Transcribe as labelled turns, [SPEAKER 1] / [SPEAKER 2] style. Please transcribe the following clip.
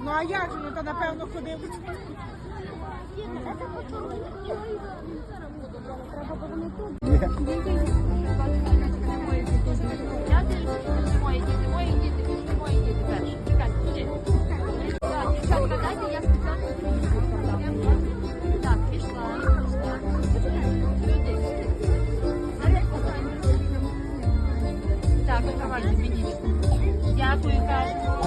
[SPEAKER 1] Ну а як же, ну то напевно ходив. Треба повернути. Давай, мені. Дякую, кажемо.